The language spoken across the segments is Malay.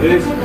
Peace.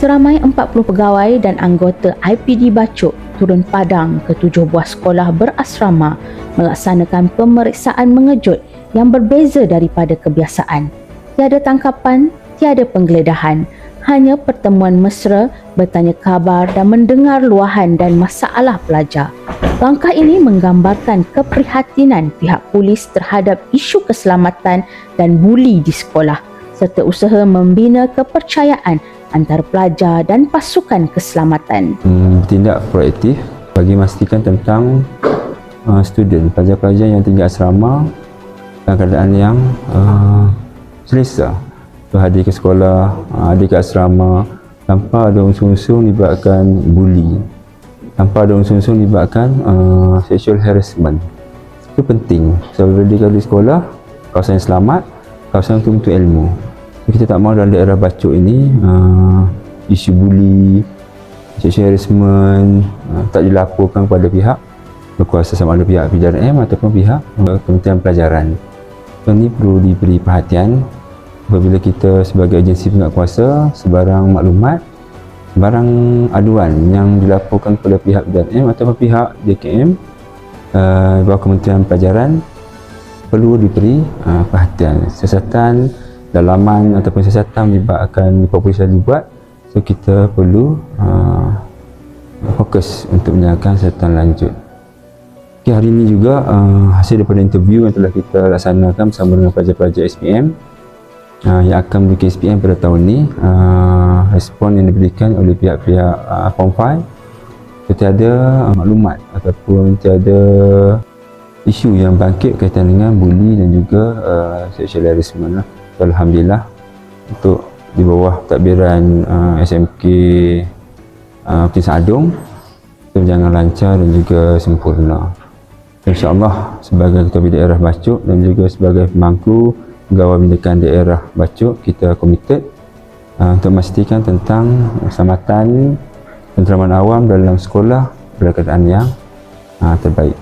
Seramai 40 pegawai dan anggota IPD Bacok turun padang ke tujuh buah sekolah berasrama melaksanakan pemeriksaan mengejut yang berbeza daripada kebiasaan. Tiada tangkapan, tiada penggeledahan, hanya pertemuan mesra, bertanya khabar dan mendengar luahan dan masalah pelajar. Langkah ini menggambarkan keprihatinan pihak polis terhadap isu keselamatan dan buli di sekolah serta usaha membina kepercayaan antara pelajar dan pasukan keselamatan. hmm, bertindak proaktif bagi memastikan tentang uh, student, pelajar-pelajar yang tinggal asrama dalam keadaan yang uh, selesa. Berhadir ke sekolah, uh, hadir ke asrama tanpa ada unsur-unsur melibatkan bully tanpa ada unsur-unsur melibatkan uh, sexual harassment. Itu penting. Sebab dia kalau di sekolah kawasan yang selamat kawasan untuk untuk ilmu kita tak mahu dalam daerah Bacok ini uh, isu bully sexual harassment uh, tak dilaporkan kepada pihak berkuasa sama ada pihak PJRM ataupun pihak uh, Kementerian Pelajaran. Ini perlu diberi perhatian apabila kita sebagai agensi penguatkuasa sebarang maklumat sebarang aduan yang dilaporkan kepada pihak PJRM ataupun pihak JKM uh, bawah Kementerian Pelajaran perlu diberi uh, perhatian. Siasatan dalaman ataupun siasatan melibatkan yang dibuat. So kita perlu uh, fokus untuk menjalankan siasatan lanjut. Okay, hari ini juga uh, hasil daripada interview yang telah kita laksanakan bersama dengan pelajar-pelajar SPM uh, yang akan memiliki SPM pada tahun ini uh, respon yang diberikan oleh pihak-pihak uh, Form 5 tiada uh, maklumat ataupun tiada isu yang bangkit kaitan dengan bully dan juga uh, sexual harassment lah. Alhamdulillah untuk di bawah takbiran uh, SMK uh, Petis Adung itu berjalan lancar dan juga sempurna. InsyaAllah sebagai ketua bidang daerah Bacuk dan juga sebagai pemangku pegawai pendidikan daerah Bacuk kita komited uh, untuk memastikan tentang keselamatan penteraman awam dalam sekolah keadaan yang uh, terbaik.